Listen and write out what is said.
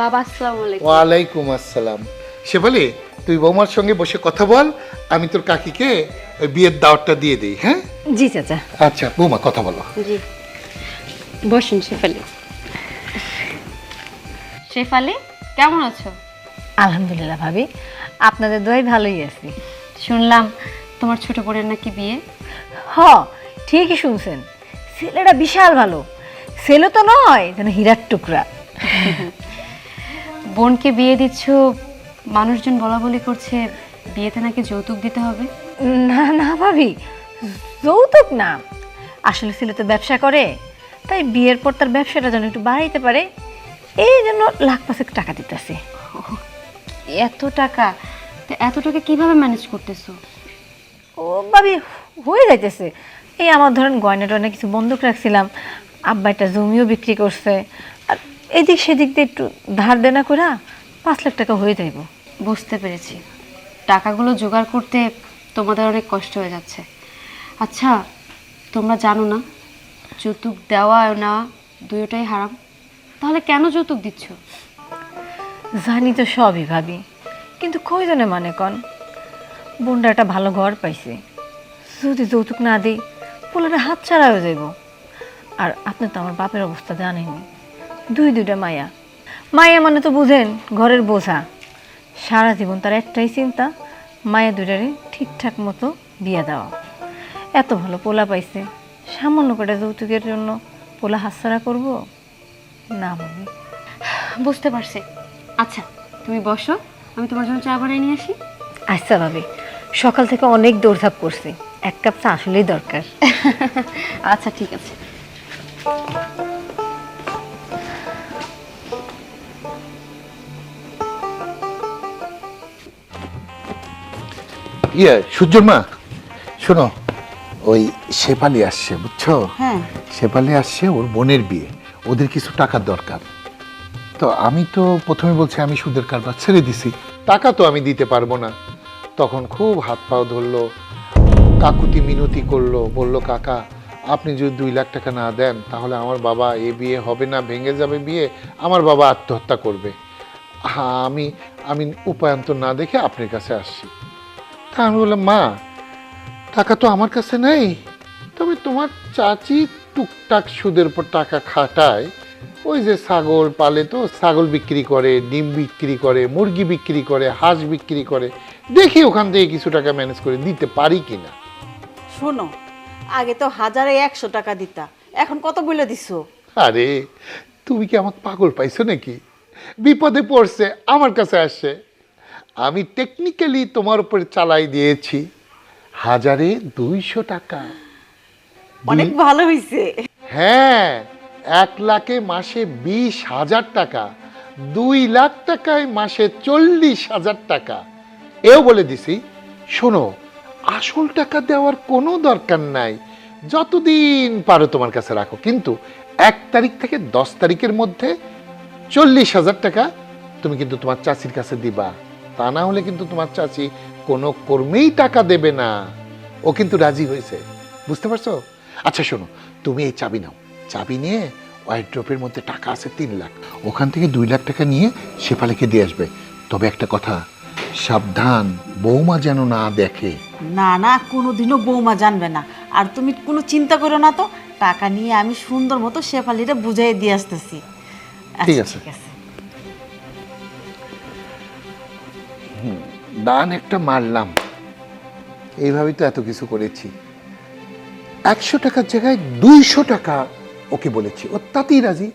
বাবা আসসালামু আলাইকুম। ওয়ালাইকুম আসসালাম। শেফালি তুই বৌমার সঙ্গে বসে কথা বল আমি তোর কাকিকে ওই বিয়ের দাওয়াতটা দিয়ে দিই হ্যাঁ? জি চাচা। আচ্ছা বৌমা কথা বলো। জি। বসুন শেফালি। শেফালি কেমন আছো? আলহামদুলিল্লাহ ভাবি আপনাদের দোয়াই ভালোই আছি। শুনলাম তোমার ছোট বোনের নাকি বিয়ে? হ ঠিকই শুনছেন। ছেলেটা বিশাল ভালো। ছেলে তো নয় যেন হীরার টুকরা। বোনকে বিয়ে দিচ্ছ মানুষজন বলা বলি করছে বিয়েতে নাকি যৌতুক দিতে হবে? না না ভাবি যৌতুক না। আসলে ছেলে তো ব্যবসা করে তাই বিয়ের পর তার ব্যবসাটা যেন একটু বাড়াইতে পারে এই জন্য লাখ পাঁচেক টাকা দিতেছে। এত টাকা? তো এত টাকা কীভাবে ম্যানেজ করতেছো? ও ভাবি হয়ে যাইতেছে। এই আমার ধরেন গয়না টয়না কিছু বন্ধক রাখছিলাম আব্বা একটা জমিও বিক্রি করছে আর এদিক সেদিক দিয়ে একটু ধার দেনা করে পাঁচ লাখ টাকা হয়ে যাইব। বুঝতে পেরেছি। টাকাগুলো জোগাড় করতে তোমাদের অনেক কষ্ট হয়ে যাচ্ছে। আচ্ছা তোমরা জানো না যৌতুক দেওয়া আর নেওয়া দুটোটাই হারাম। তাহলে কেন যৌতুক দিচ্ছ? জানি তো সবই ভাবি কিন্তু কয়জনে মানে কন? বোনটা একটা ভালো ঘর পাইছে। যদি যৌতুক না দিই পোলারে হাত ছাড়া হয়ে যাইব। আর আপনি তো আমার বাপের অবস্থা জানেনই। দুই দুইটা মায়া। মায়া মানে তো বুঝেন ঘরের বোঝা। সারা জীবন তার একটাই চিন্তা মায়া দুইটারে ঠিকঠাক মতো বিয়ে দেওয়া। এত ভালো পোলা পাইছে। সামান্য করে যৌতুকের জন্য পোলা হাতছাড়া করব? না ভাবি বুঝতে পারছি। আচ্ছা তুমি বসো আমি তোমার জন্য চা বানিয়ে নিয়ে আসি। আচ্ছা ভাবি সকাল থেকে অনেক দৌড়ঝাঁপ করছি। এক কাপ চা আসলেই দরকার। আচ্ছা ঠিক আছে। ইয়ে সূর্যর মা? শোনো ওই শেফালি আসছে বুঝছ? হ্যাঁ। শেফালি আসছে ওর বোনের বিয়ে। ওদের কিছু টাকার দরকার। তো আমি তো প্রথমে বলছি আমি সুদের কারবার ছেড়ে দিছি। টাকা তো আমি দিতে পারব না। তখন খুব হাত পাও ধরলো। কাকুতি মিনতি করল বলল কাকা আপনি যদি দুই লাখ টাকা না দেন তাহলে আমার বাবা এ বিয়ে হবে না ভেঙে যাবে বিয়ে। আমার বাবা আত্মহত্যা করবে। হ্যাঁ আমি আমি উপায়ন্তর না দেখে আপনার কাছে আসছি। তা আমি বললাম মা টাকা তো আমার কাছে নেই। তবে তোমার চাচি টুকটাক সুদের উপর টাকা খাটায়। ওই যে ছাগল পালে তো ছাগল বিক্রি করে ডিম বিক্রি করে মুরগি বিক্রি করে হাঁস বিক্রি করে। দেখি ওখান থেকে কিছু টাকা ম্যানেজ করে দিতে পারি কিনা। শোনো আগে তো হাজারে একশো টাকা দিতা। এখন কত বলে দিছো? আরে তুমি কি আমাকে পাগল পাইছো নাকি? বিপদে পড়ছে আমার কাছে আসছে। আমি টেকনিক্যালি তোমার উপর চালাই দিয়েছি। হাজারে দুইশো টাকা। অনেক ভালো হয়েছে হ্যাঁ এক লাখে মাসে বিশ হাজার টাকা দুই লাখ টাকায় মাসে চল্লিশ হাজার টাকা। এও বলে দিছি শোনো আসল টাকা দেওয়ার কোনো দরকার নাই। যতদিন পারো তোমার কাছে রাখো। কিন্তু এক তারিখ থেকে দশ তারিখের মধ্যে চল্লিশ হাজার টাকা তুমি কিন্তু তোমার চাষির কাছে দিবা। তা না হলে কিন্তু তোমার চাচি কোনো কর্মেই টাকা দেবে না। ও কিন্তু রাজি হয়েছে। বুঝতে পারছ? আচ্ছা শোনো তুমি এই চাবি নাও। চাবি নিয়ে ওয়াইড্রপের মধ্যে টাকা আছে তিন লাখ। ওখান থেকে দুই লাখ টাকা নিয়ে শেফালিকে দিয়ে আসবে। তবে একটা কথা সাবধান বৌমা যেন না দেখে। না না কোনোদিনও বৌমা জানবে না। আর তুমি কোনো চিন্তা করো না তো। টাকা নিয়ে আমি সুন্দর মতো শেফালিটা বুঝাই দিয়ে আসতেছি। ঠিক আচ্ছা, আছে। ঠিক আছে। দান একটা মারলাম। এইভাবেই তো এত কিছু করেছি। একশো টাকার জায়গায় দুইশো টাকা ওকে বলেছি। ও তাতেই রাজি।